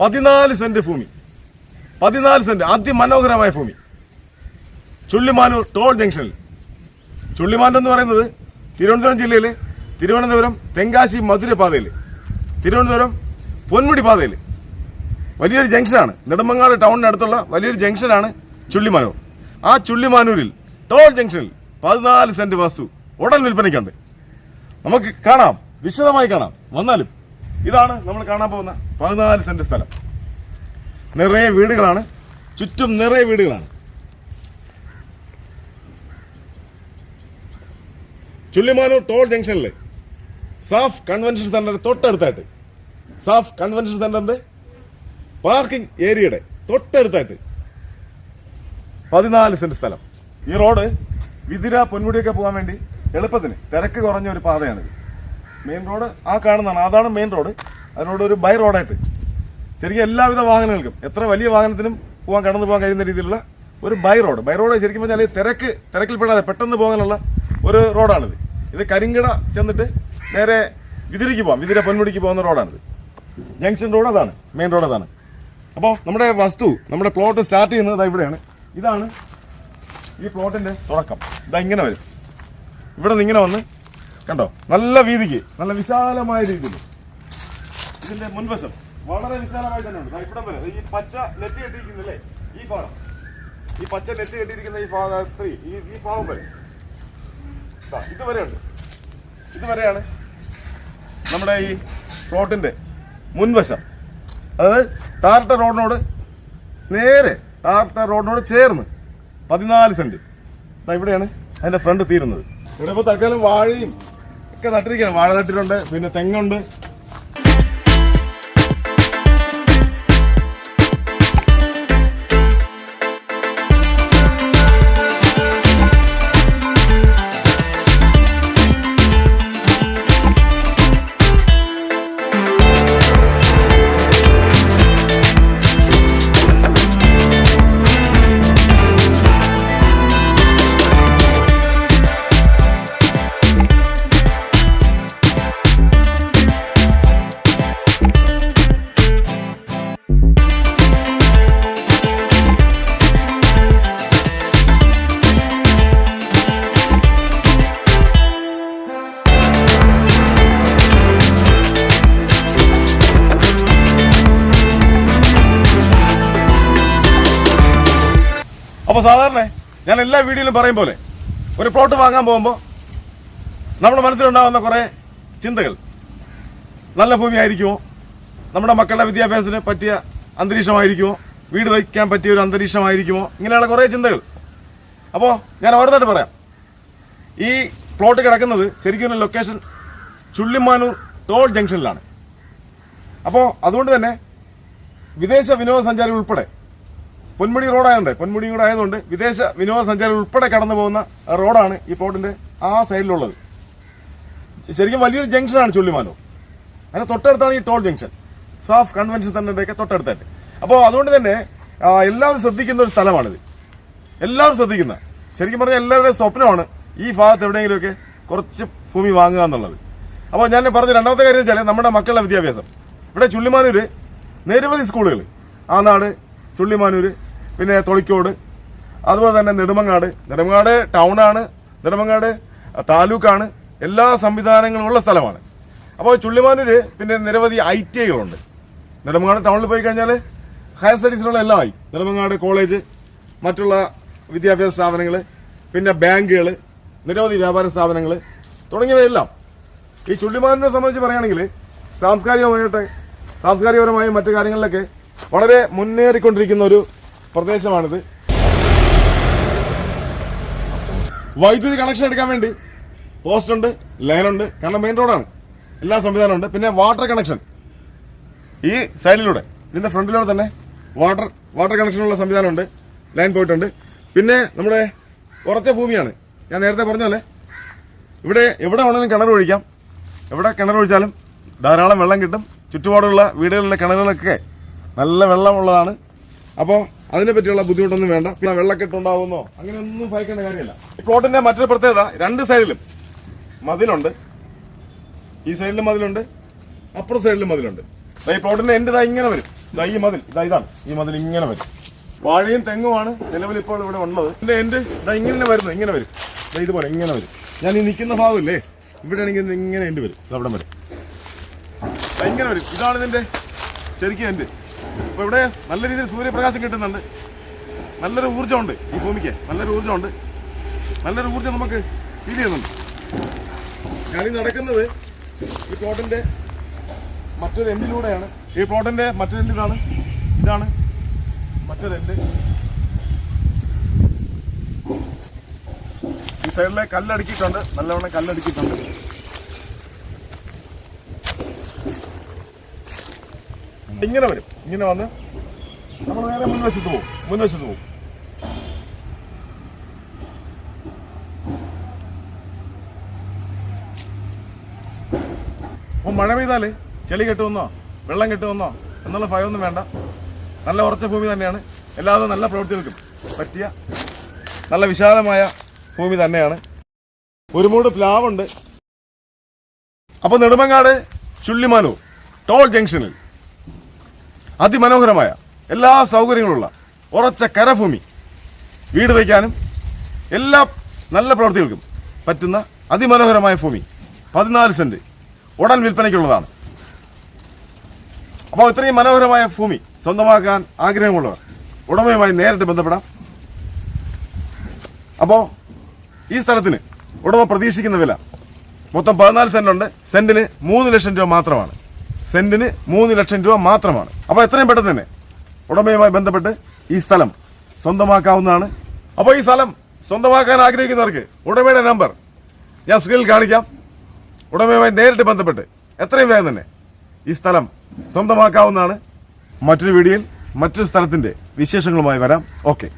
പതിനാല് സെന്റ് ഭൂമി. പതിനാല് സെന്റ് അതിമനോഹരമായ ഭൂമി. ചുള്ളിമാനൂർ ടോൾ ജംഗ്ഷനിൽ. ചുള്ളിമാനൂർ എന്ന് പറയുന്നത് തിരുവനന്തപുരം ജില്ലയിലെ തിരുവനന്തപുരം തെങ്കാശി മധുര പാതയിൽ തിരുവനന്തപുരം പൊന്മുടി പാതയിൽ വലിയൊരു ജംഗ്ഷനാണ്. നെടുമങ്ങാട് ടൗണിനടുത്തുള്ള വലിയൊരു ജംഗ്ഷനാണ് ചുള്ളിമാനൂർ. ആ ചുള്ളിമാനൂരിൽ ടോൾ ജംഗ്ഷനിൽ പതിനാല് സെന്റ് വസ്തു ഉടൻ വിൽപ്പനയ്ക്കുണ്ട്. നമുക്ക് കാണാം. വിശദമായി കാണാം. വന്നാലും. ഇതാണ് നമ്മൾ കാണാൻ പോകുന്ന പതിനാല് സെന്റ് സ്ഥലം. നിറയെ വീടുകളാണ്. ചുറ്റും നിറയെ വീടുകളാണ്. ചുള്ളിമാനൂർ ടോൾ ജംഗ്ഷനിൽ സാഫ് കൺവെൻഷൻ സെന്ററിന്റെ തൊട്ടടുത്തായിട്ട് സാഫ് കൺവെൻഷൻ സെന്ററിന്റെ പാർക്കിംഗ് ഏരിയയുടെ തൊട്ടടുത്തായിട്ട് പതിനാല് സെന്റ് സ്ഥലം. ഈ റോഡ് വിതിര പൊന്മുടിയൊക്കെ പോകാൻ വേണ്ടി എളുപ്പത്തിന് തിരക്ക് കുറഞ്ഞ ഒരു പാതയാണിത്. മെയിൻ റോഡ് ആ കാണുന്നതാണ്. അതാണ് മെയിൻ റോഡ് അതിനോട് ഒരു ബൈ റോഡായിട്ട് ശരിക്കും എല്ലാവിധ വാഹനങ്ങൾക്കും എത്ര വലിയ വാഹനത്തിനും പോകാൻ കടന്നു പോകാൻ കഴിയുന്ന രീതിയിലുള്ള ഒരു ബൈ റോഡ് ബൈ റോഡ് ശരിക്കും പറഞ്ഞാൽ തിരക്ക് തിരക്കിൽപ്പെടാതെ പെട്ടെന്ന് പോകാനുള്ള ഒരു റോഡാണിത് ഇത് കരിങ്കട ചെന്നിട്ട് നേരെ വിതിരിക്ക് പോകാം. വിതിര പൊന്മുടിക്ക് പോകുന്ന റോഡാണിത് ജംഗ്ഷൻ റോഡ് അതാണ്. മെയിൻ റോഡ് അതാണ്. അപ്പോൾ നമ്മുടെ വസ്തു നമ്മുടെ പ്ലോട്ട് സ്റ്റാർട്ട് ചെയ്യുന്നത് ഇവിടെയാണ്. ഇതാണ് ഈ പ്ലോട്ടിന്റെ തുടക്കം. ഇതാ ഇങ്ങനെ വരും. ഇവിടെ നിന്ന് ഇങ്ങനെ വന്ന് കണ്ടോ? നല്ല വീതിക്ക് നല്ല വിശാലമായ രീതിയിൽ. ഇതിന്റെ മുൻവശം വളരെ വിശാലമായി തന്നെ ഉണ്ട്. ഇവിടം വരെ. ഈ പച്ച നെറ്റ് കെട്ടിയിരിക്കുന്നില്ലേ? ഈ ഭാഗം. ഈ പച്ച നെറ്റ് കെട്ടിയിരിക്കുന്ന ഈ ഈ ഈ ഭാഗം വരെ. ഇതുവരെ ഉണ്ട്. ഇതുവരെയാണ് നമ്മുടെ ഈ പ്ലോട്ടിന്റെ മുൻവശം. അതായത് ടാർട്ട റോഡിനോട് നേരെ ടാർട്ട റോഡിനോട് ചേർന്ന് പതിനാല് സെന്റ്. ഇവിടെയാണ് അതിന്റെ ഫ്രണ്ട് തീരുന്നത്. ഇവിടെ ഇപ്പോൾ തൽക്കാലം വാഴയും ഒക്കെ നട്ടിരിക്കുകയാണ്. വാഴ നട്ടിട്ടുണ്ട് പിന്നെ തെങ്ങുണ്ട്. അപ്പോൾ സാധാരണ ഞാൻ എല്ലാ വീഡിയോയിലും പറയും പോലെ ഒരു പ്ലോട്ട് വാങ്ങാൻ പോകുമ്പോൾ നമ്മുടെ മനസ്സിലുണ്ടാകുന്ന കുറേ ചിന്തകൾ. നല്ല ഭൂമി ആയിരിക്കുമോ? നമ്മുടെ മക്കളുടെ വിദ്യാഭ്യാസത്തിന് പറ്റിയ അന്തരീക്ഷമായിരിക്കുമോ? വീട് വയ്ക്കാൻ പറ്റിയ ഒരു അന്തരീക്ഷമായിരിക്കുമോ? ഇങ്ങനെയുള്ള കുറേ ചിന്തകൾ. അപ്പോൾ ഞാൻ ഓരോന്നായിട്ട് പറയാം. ഈ പ്ലോട്ട് കിടക്കുന്നത് ശരിക്കും ലൊക്കേഷൻ ചുള്ളിമാനൂർ ടോൾ ജംഗ്ഷനിലാണ് അപ്പോൾ അതുകൊണ്ട് തന്നെ വിദേശ വിനോദസഞ്ചാരികൾ ഉൾപ്പെടെ പൊന്മുടി റോഡായതുകൊണ്ട് പൊന്മുടി കൂടെ ആയതുകൊണ്ട് വിദേശ വിനോദസഞ്ചാരികൾ ഉൾപ്പെടെ കടന്നു പോകുന്ന റോഡാണ് ഈ പോർട്ടിന്റെ ആ സൈഡിലുള്ളത്. ശരിക്കും വലിയൊരു ജംഗ്ഷനാണ് ചുള്ളിമാനൂർ. അതിന് തൊട്ടടുത്താണ് ഈ ടോൾ ജംഗ്ഷൻ. സാഫ് കൺവെൻഷൻ സെന്ററിന്റെ തൊട്ടടുത്തായിട്ട്. അപ്പോൾ അതുകൊണ്ട് തന്നെ എല്ലാവരും ശ്രദ്ധിക്കുന്ന ഒരു സ്ഥലമാണിത്. എല്ലാവരും ശ്രദ്ധിക്കുന്ന ശരിക്കും പറഞ്ഞാൽ എല്ലാവരുടെയും സ്വപ്നമാണ് ഈ ഭാഗത്ത് എവിടെയെങ്കിലുമൊക്കെ കുറച്ച് ഭൂമി വാങ്ങുക എന്നുള്ളത്. അപ്പോൾ ഞാൻ പറഞ്ഞ രണ്ടാമത്തെ കാര്യം വെച്ചാൽ നമ്മുടെ മക്കളുടെ വിദ്യാഭ്യാസം. ഇവിടെ ചുള്ളിമാനൂര് നിരവധി സ്കൂളുകൾ ആനാട് ചുള്ളിമാനൂര് പിന്നെ തൊളിക്കോട് അതുപോലെ തന്നെ നെടുമങ്ങാട്. നെടുമങ്ങാട് ടൗണാണ് നെടുമങ്ങാട് താലൂക്കാണ് എല്ലാ സംവിധാനങ്ങളും ഉള്ള സ്ഥലമാണ്. അപ്പോൾ ചുള്ളിമാനൂര് പിന്നെ നിരവധി ഐ ടി ഐകളുണ്ട് നെടുമങ്ങാട് ടൗണിൽ പോയി കഴിഞ്ഞാൽ ഹയർ സ്റ്റഡീസിനുള്ള ആയി നെടുമങ്ങാട് കോളേജ് മറ്റുള്ള വിദ്യാഭ്യാസ സ്ഥാപനങ്ങൾ പിന്നെ ബാങ്കുകൾ നിരവധി വ്യാപാര സ്ഥാപനങ്ങൾ തുടങ്ങിയവയെല്ലാം. ഈ ചുള്ളിമാനൂരിനെ സംബന്ധിച്ച് പറയുകയാണെങ്കിൽ സാംസ്കാരികമായിട്ട് സാംസ്കാരികപരമായും മറ്റു കാര്യങ്ങളിലൊക്കെ വളരെ മുന്നേറിക്കൊണ്ടിരിക്കുന്ന ഒരു പ്രദേശമാണിത്. വൈദ്യുതി കണക്ഷൻ എടുക്കാൻ വേണ്ടി പോസ്റ്റ് ഉണ്ട് ലൈനുണ്ട് കാരണം മെയിൻ റോഡാണ് എല്ലാ സംവിധാനമുണ്ട് പിന്നെ വാട്ടർ കണക്ഷൻ ഈ സൈഡിലൂടെ ഇതിന്റെ ഫ്രണ്ടിലൂടെ തന്നെ വാട്ടർ വാട്ടർ കണക്ഷനുള്ള സംവിധാനമുണ്ട്. ലൈൻ പോയിട്ടുണ്ട്. പിന്നെ നമ്മുടെ ഉറച്ച ഭൂമിയാണ്. ഞാൻ നേരത്തെ പറഞ്ഞ ഇവിടെ എവിടെ വേണമെങ്കിലും കിണർ ഒഴിക്കാം. എവിടെ കിണർ ഒഴിച്ചാലും ധാരാളം വെള്ളം കിട്ടും. ചുറ്റുപാടുള്ള വീടുകളിലെ കിണറുകളൊക്കെ നല്ല വെള്ളമുള്ളതാണ്. അപ്പോൾ അതിനെ പറ്റിയുള്ള ബുദ്ധിമുട്ടൊന്നും വേണ്ട. പിന്നെ വെള്ളക്കെട്ടുണ്ടാവുന്നോ? അങ്ങനെയൊന്നും ഭയക്കേണ്ട കാര്യമില്ല. ഈ പ്ലോട്ടിന്റെ മറ്റൊരു പ്രത്യേകത രണ്ട് സൈഡിലും മതിലുണ്ട്. ഈ സൈഡിലും മതിലുണ്ട് അപ്പുറം സൈഡിലും മതിലുണ്ട്. ഈ പ്ലോട്ടിന്റെ എന്റെ ഇതാ ഇങ്ങനെ വരും. ഈ മതിൽ ഇതാ ഇതാണ്. ഈ മതിൽ ഇങ്ങനെ വരും. വാഴയും തെങ്ങുമാണ് നിലവിൽ ഇപ്പോൾ ഇവിടെ ഉള്ളത്. എന്റെ എന്റെ ഇതാ ഇങ്ങനെ വരുന്നത് ഇങ്ങനെ വരും. ഇതുപോലെ ഇങ്ങനെ വരും. ഞാൻ ഈ നിൽക്കുന്ന ഭാഗമില്ലേ? ഇവിടെ ആണെങ്കിൽ ഇങ്ങനെ എന്റെ വരും. ഇതവിടെ വരും. ഇങ്ങനെ വരും. ഇതാണ് ഇതിന്റെ ശരിക്കും എന്റെ ഇപ്പൊ ഇവിടെ നല്ല രീതിയിൽ സൂര്യപ്രകാശം കിട്ടുന്നുണ്ട്. നല്ലൊരു ഊർജമുണ്ട് ഈ ഭൂമിക്ക്. നല്ലൊരു ഊർജമുണ്ട്. നല്ലൊരു ഊർജം നമുക്ക് ഫീൽ ചെയ്യുന്നുണ്ട്. ഞാനീ നടക്കുന്നത് ഈ പ്ലോട്ടിന്റെ മറ്റൊരു എൻഡിലൂടെയാണ് ഈ പ്ലോട്ടിന്റെ മറ്റൊരു എൻഡിലാണ് ഇതാണ് മറ്റൊരു എൻഡ്. ഈ സൈഡിലെ കല്ലടുക്കിയിട്ടുണ്ട് നല്ലവണ്ണം കല്ലടുക്കിയിട്ടുണ്ട് ഇങ്ങനെ വരും. ഇങ്ങനെ വന്ന് നമ്മൾ നേരെ മുൻവശത്ത് പോകും. മുൻവശത്ത് പോകും. അപ്പോൾ മഴ പെയ്താലേ ചെളി കെട്ടുമെന്നോ വെള്ളം കെട്ടുമെന്നോ എന്നുള്ള ഭയമൊന്നും വേണ്ട. നല്ല ഉറച്ച ഭൂമി തന്നെയാണ്. എല്ലാവരും നല്ല പ്രവൃത്തികൾക്കും പറ്റിയ നല്ല വിശാലമായ ഭൂമി തന്നെയാണ്. ഒരു മൂട് പ്ലാവുണ്ട്. അപ്പോൾ നെടുമങ്ങാട് ചുള്ളിമാനൂർ ടോൾ ജംഗ്ഷനിൽ. അതിമനോഹരമായ എല്ലാ സൗകര്യങ്ങളുള്ള ഉറച്ച കരഭൂമി വീട് വയ്ക്കാനും എല്ലാ നല്ല പ്രവൃത്തികൾക്കും പറ്റുന്ന അതിമനോഹരമായ ഭൂമി പതിനാല് സെന്റ് ഉടൻ വിൽപ്പനയ്ക്കുള്ളതാണ്. അപ്പോൾ ഇത്രയും മനോഹരമായ ഭൂമി സ്വന്തമാക്കാൻ ആഗ്രഹമുള്ളവർ ഉടമയുമായി നേരിട്ട് ബന്ധപ്പെടാം. അപ്പോൾ ഈ സ്ഥലത്തിന് ഉടമ പ്രതീക്ഷിക്കുന്ന വില മൊത്തം പതിനാല് സെന്റുണ്ട് സെന്റിന് മൂന്ന് ലക്ഷം രൂപ മാത്രമാണ്. സെന്റിന് മൂന്ന് ലക്ഷം രൂപ മാത്രമാണ്. അപ്പോൾ എത്രയും പെട്ടെന്ന് തന്നെ ഉടമയുമായി ബന്ധപ്പെട്ട് ഈ സ്ഥലം സ്വന്തമാക്കാവുന്നതാണ്. അപ്പോൾ ഈ സ്ഥലം സ്വന്തമാക്കാൻ ആഗ്രഹിക്കുന്നവർക്ക് ഉടമയുടെ നമ്പർ ഞാൻ സ്ക്രീനിൽ കാണിക്കാം. ഉടമയുമായി നേരിട്ട് ബന്ധപ്പെട്ട് എത്രയും വേഗം തന്നെ ഈ സ്ഥലം സ്വന്തമാക്കാവുന്നതാണ്. മറ്റൊരു വീഡിയോയിൽ മറ്റൊരു സ്ഥലത്തിന്റെ വിശേഷങ്ങളുമായി വരാം. ഓക്കെ.